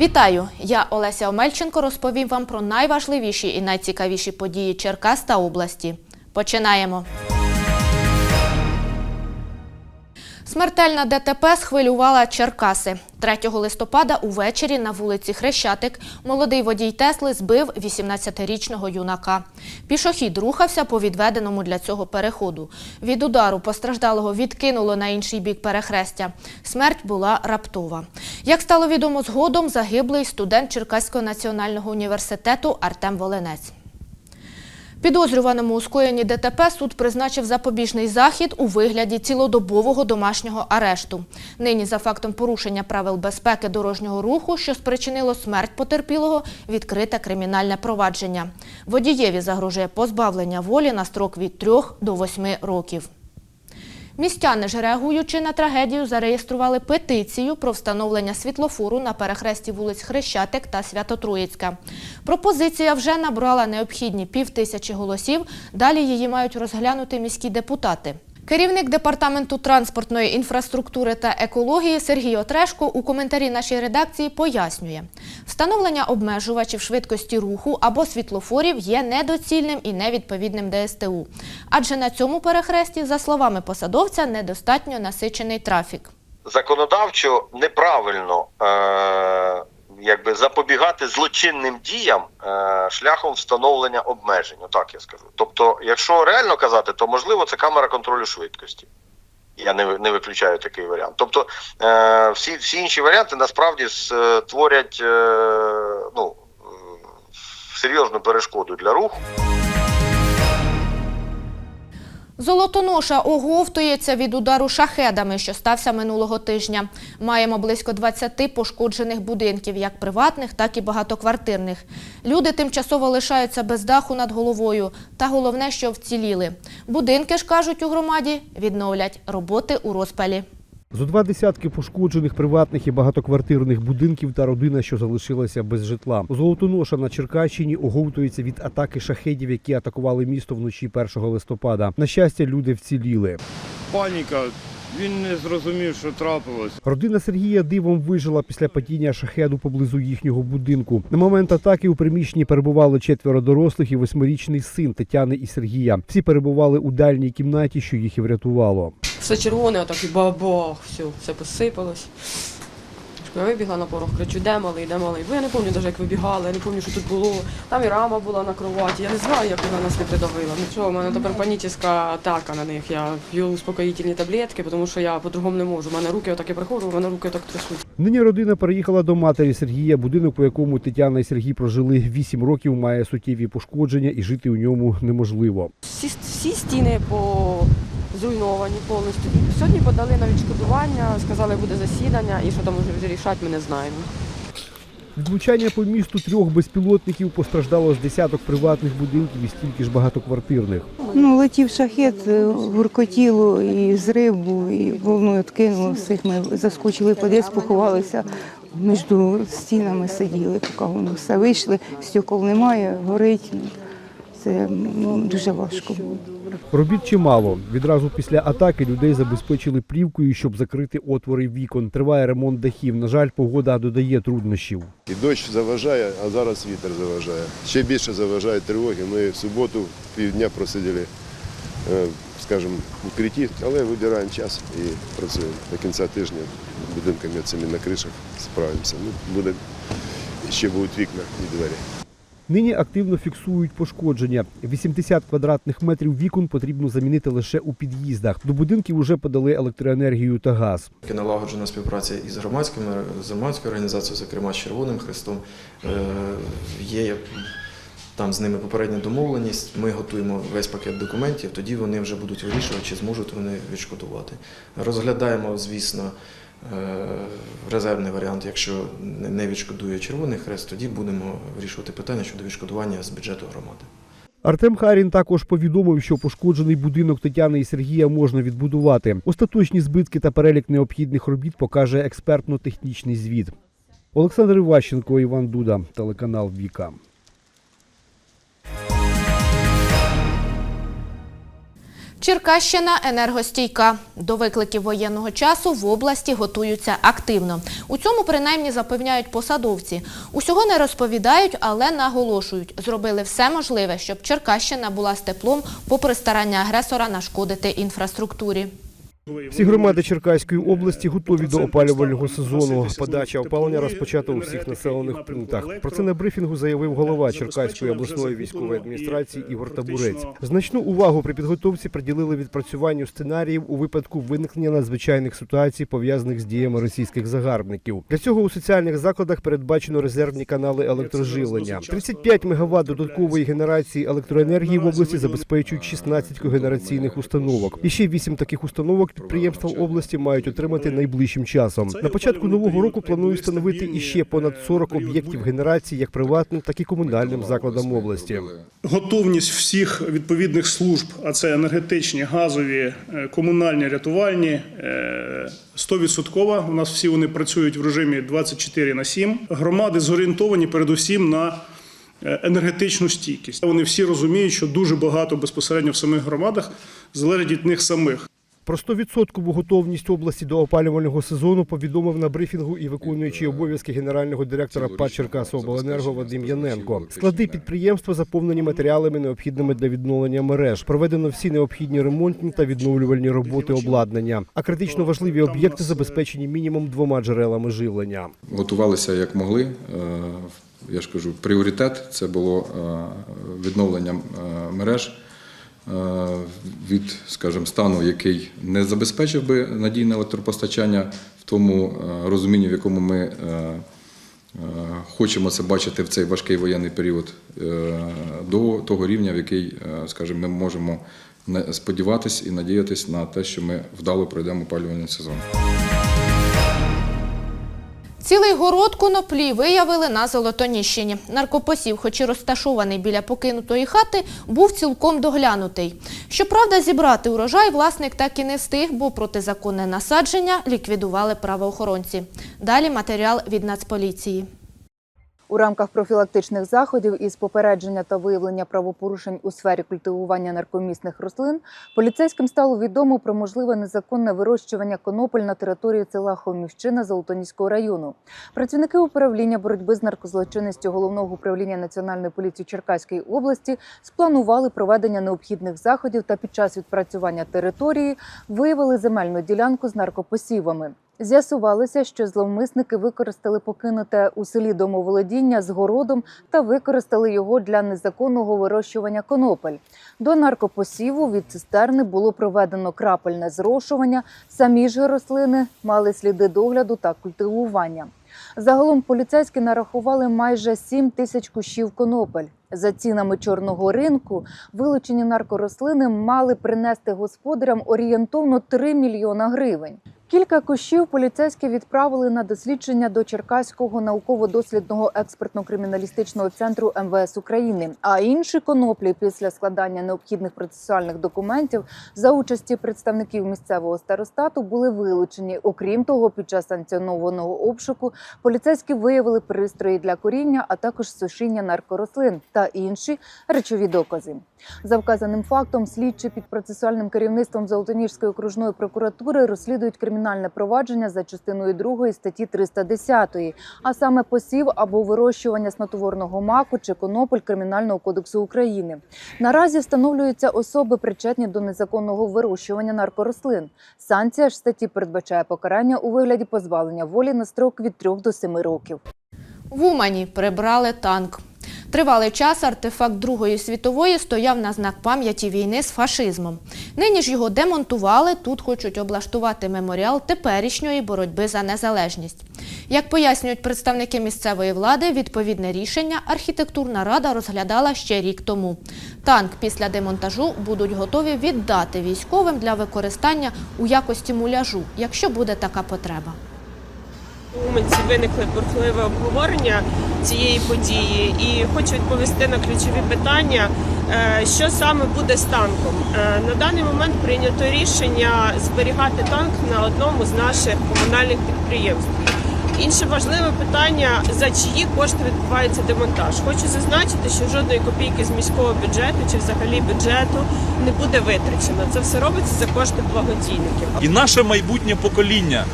Вітаю! Я Олеся Омельченко розповім вам про найважливіші і найцікавіші події Черкас та області. Починаємо. Смертельна ДТП схвилювала Черкаси. 3 листопада увечері на вулиці Хрещатик молодий водій Тесли збив 18-річного юнака. Пішохід рухався по відведеному для цього переходу. Від удару постраждалого відкинуло на інший бік перехрестя. Смерть була раптова. Як стало відомо згодом, загиблий студент Черкаського національного університету Артем Волинець. Підозрюваному у скоєнні ДТП суд призначив запобіжний захід у вигляді цілодобового домашнього арешту. Нині за фактом порушення правил безпеки дорожнього руху, що спричинило смерть потерпілого, відкрите кримінальне провадження. Водієві загрожує позбавлення волі на строк від 3 до 8 років. Містяни ж, реагуючи на трагедію, зареєстрували петицію про встановлення світлофору на перехресті вулиць Хрещатик та Свято-Троїцька. Пропозиція вже набрала необхідні півтисячі голосів. Далі її мають розглянути міські депутати. Керівник департаменту транспортної інфраструктури та екології Сергій Отрешко у коментарі нашій редакції пояснює, встановлення обмежувачів швидкості руху або світлофорів є недоцільним і невідповідним ДСТУ. Адже на цьому перехресті, за словами посадовця, недостатньо насичений трафік. законодавчо неправильно е, якби запобігати злочинним діям е, шляхом встановлення обмежень. Отак я скажу. Тобто, якщо реально казати, то можливо це камера контролю швидкості. Я не, не виключаю такий варіант. Тобто е, всі, всі інші варіанти насправді створять е, ну, е, серйозну перешкоду для руху. Золотоноша оговтується від удару шахедами, що стався минулого тижня. Маємо близько 20 пошкоджених будинків, як приватних, так і багатоквартирних. Люди тимчасово лишаються без даху над головою. Та головне, що вціліли. Будинки ж, кажуть у громаді, відновлять роботи у розпалі. Зо два десятки пошкоджених приватних і багатоквартирних будинків та родина, що залишилася без житла. Золотоноша на Черкащині оговтується від атаки шахедів, які атакували місто вночі 1 листопада. На щастя, люди вціліли. Паніка. Він не зрозумів, що трапилось. Родина Сергія дивом вижила після падіння шахеду поблизу їхнього будинку. На момент атаки у приміщенні перебували четверо дорослих і восьмирічний син Тетяни і Сергія. Всі перебували у дальній кімнаті, що їх і врятувало. Все червоне, отак і бабах, все, все посипалось. Я вибігла на порог, кричу, де малий, де малий. Бо я не пам'ятаю навіть, як вибігала, я не пам'ятаю, що тут було. Там і рама була на кроваті. Я не знаю, як вона нас не придавила. Нічого, у мене тепер панічна атака на них. Я п'ю успокоїтельні таблетки, тому що я по-другому не можу. У мене руки отак я приходжу, у мене руки так трясуть. Нині родина переїхала до матері Сергія. Будинок, у якому Тетяна і Сергій прожили 8 років, має суттєві пошкодження і жити у ньому неможливо. Всі, всі стіни по... зруйновані повністю. Сьогодні подали на відшкодування, сказали, буде засідання, і що там вже рішать, ми не знаємо. Від влучання по місту трьох безпілотників постраждало з десяток приватних будинків і стільки ж багатоквартирних. Ну, летів шахет, е, гуркотіло і зрив був, і волною откинуло всіх. Ми заскочили в поховалися, між стінами сиділи, поки воно все вийшли, стекол немає, горить. Це ну, дуже важко було. Робіт чимало. Відразу після атаки людей забезпечили плівкою, щоб закрити отвори вікон. Триває ремонт дахів. На жаль, погода додає труднощів. І дощ заважає, а зараз вітер заважає. Ще більше заважають тривоги. Ми в суботу півдня просиділи, е, скажімо, в укритті, але вибираємо час і працюємо. До кінця тижня будинками цими на кришах справимося. Ну, буде, ще будуть вікна і двері. Нині активно фіксують пошкодження. 80 квадратних метрів вікон потрібно замінити лише у під'їздах. До будинків уже подали електроенергію та газ. Налагоджена співпраця із громадськими з громадською організацією, зокрема з Червоним Хрестом. Е, Є там з ними попередня домовленість. Ми готуємо весь пакет документів. Тоді вони вже будуть вирішувати, чи зможуть вони відшкодувати. Розглядаємо, звісно, резервний варіант. Якщо не- не відшкодує Червоний Хрест, тоді будемо вирішувати питання щодо відшкодування з бюджету громади. Артем Харін також повідомив, що пошкоджений будинок Тетяни і Сергія можна відбудувати. Остаточні збитки та перелік необхідних робіт покаже експертно-технічний звіт. Олександр Іващенко, Іван Дуда, телеканал Віка. Черкащина енергостійка. До викликів воєнного часу в області готуються активно. У цьому принаймні запевняють посадовці. Усього не розповідають, але наголошують. Зробили все можливе, щоб Черкащина була з теплом, попри старання агресора нашкодити інфраструктурі. Всі громади Черкаської області готові до опалювального сезону. Подача опалення розпочата у всіх населених пунктах. Про це на брифінгу заявив голова Черкаської обласної військової адміністрації Ігор Табурець. Значну увагу при підготовці приділили відпрацюванню сценаріїв у випадку виникнення надзвичайних ситуацій, пов'язаних з діями російських загарбників. Для цього у соціальних закладах передбачено резервні канали електроживлення. 35 МВт додаткової генерації електроенергії в області забезпечують 16 когенераційних установок. І ще 8 таких установок підприємства області мають отримати найближчим часом. На початку нового року планують встановити іще понад 40 об'єктів генерації як приватним, так і комунальним закладам області. готовність всіх відповідних служб, а це енергетичні, газові, е, комунальні, рятувальні, е, 100%. У нас всі вони працюють в режимі 24 на 7. Громади зорієнтовані передусім на е, енергетичну стійкість. Вони всі розуміють, що дуже багато безпосередньо в самих громадах залежить від них самих. Про 100% готовність області до опалювального сезону повідомив на брифінгу і виконуючий обов'язки генерального директора ПАД Черкасобленерго Вадим Яненко. Склади підприємства заповнені матеріалами, необхідними для відновлення мереж. Проведено всі необхідні ремонтні та відновлювальні роботи обладнання. А критично важливі об'єкти забезпечені мінімум двома джерелами живлення. готувалися як могли. Е, Я ж кажу, пріоритет це було е, відновлення е, мереж е, від, скажімо, стану, який не забезпечив би надійне електропостачання в тому е, розумінні, в якому ми е, е, хочемо це бачити в цей важкий воєнний період, е, до того рівня, в який, е, скажімо, ми можемо сподіватись і надіятись на те, що ми вдало пройдемо опалювальний сезон. Цілий город коноплі виявили на Золотоніщині. Наркопосів, хоч і розташований біля покинутої хати, був цілком доглянутий. Щоправда, зібрати урожай власник так і не встиг, бо протизаконне насадження ліквідували правоохоронці. Далі матеріал від Нацполіції. У рамках профілактичних заходів із попередження та виявлення правопорушень у сфері культивування наркомісних рослин поліцейським стало відомо про можливе незаконне вирощування конопель на території села Хомівщина Золотоніського району. Працівники управління боротьби з наркозлочинністю головного управління національної поліції Черкаської області спланували проведення необхідних заходів та під час відпрацювання території виявили земельну ділянку з наркопосівами. З'ясувалося, що зловмисники використали покинуте у селі домоволодіння з городом та використали його для незаконного вирощування конопель. До наркопосіву від цистерни було проведено крапельне зрошування. Самі ж рослини мали сліди догляду та культивування. Загалом поліцейські нарахували майже 7 тисяч кущів конопель. За цінами чорного ринку вилучені наркорослини мали принести господарям орієнтовно 3 мільйона гривень. Кілька кущів поліцейські відправили на дослідження до Черкаського науково-дослідного експертно-криміналістичного центру МВС України. А інші коноплі після складання необхідних процесуальних документів за участі представників місцевого старостату були вилучені. Окрім того, під час санкціонованого обшуку поліцейські виявили пристрої для коріння, а також сушіння наркорослин та інші речові докази. За вказаним фактом, слідчі під процесуальним керівництвом Золотоніжської окружної прокуратури розслідують кримінальне провадження за частиною 2 статті 310, а саме посів або вирощування снотворного маку чи конопель Кримінального кодексу України. Наразі встановлюються особи, причетні до незаконного вирощування наркорослин. Санкція ж статті передбачає покарання у вигляді позбавлення волі на строк від 3 до 7 років. В Умані прибрали танк. Тривалий час артефакт Другої світової стояв на знак пам'яті війни з фашизмом. Нині ж його демонтували, тут хочуть облаштувати меморіал теперішньої боротьби за незалежність. Як пояснюють представники місцевої влади, відповідне рішення архітектурна рада розглядала ще рік тому. Танк після демонтажу будуть готові віддати військовим для використання у якості муляжу, якщо буде така потреба. У виникли бурхливе обговорення цієї події і хочу відповісти на ключові питання, е, що саме буде з танком. Е, На даний момент прийнято рішення зберігати танк на одному з наших комунальних підприємств. Інше важливе питання: за чиї кошти відбувається демонтаж. Хочу зазначити, що жодної копійки з міського бюджету чи взагалі бюджету не буде витрачено. Це все робиться за кошти благодійників. І наше майбутнє покоління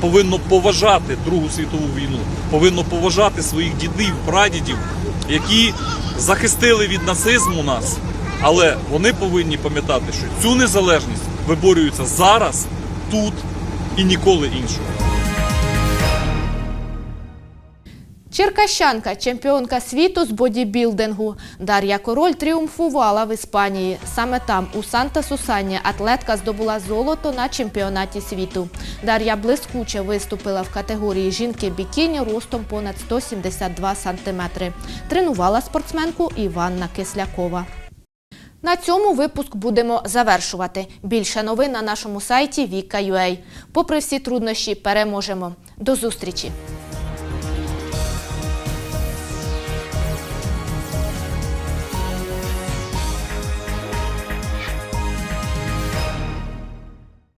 повинно поважати Другу світову війну, повинно поважати своїх дідів, прадідів, які захистили від нацизму нас. Але вони повинні пам'ятати, що цю незалежність виборюється зараз, тут і ніколи іншого. Черкащанка, чемпіонка світу з бодібілдингу. Дар'я Король тріумфувала в Іспанії. Саме там, у Санта-Сусані, атлетка здобула золото на чемпіонаті світу. Дар'я блискуче виступила в категорії жінки бікіні ростом понад 172 сантиметри. Тренувала спортсменку Іванна Кислякова. На цьому випуск будемо завершувати. Більше новин на нашому сайті Vika.ua. Попри всі труднощі, переможемо. До зустрічі!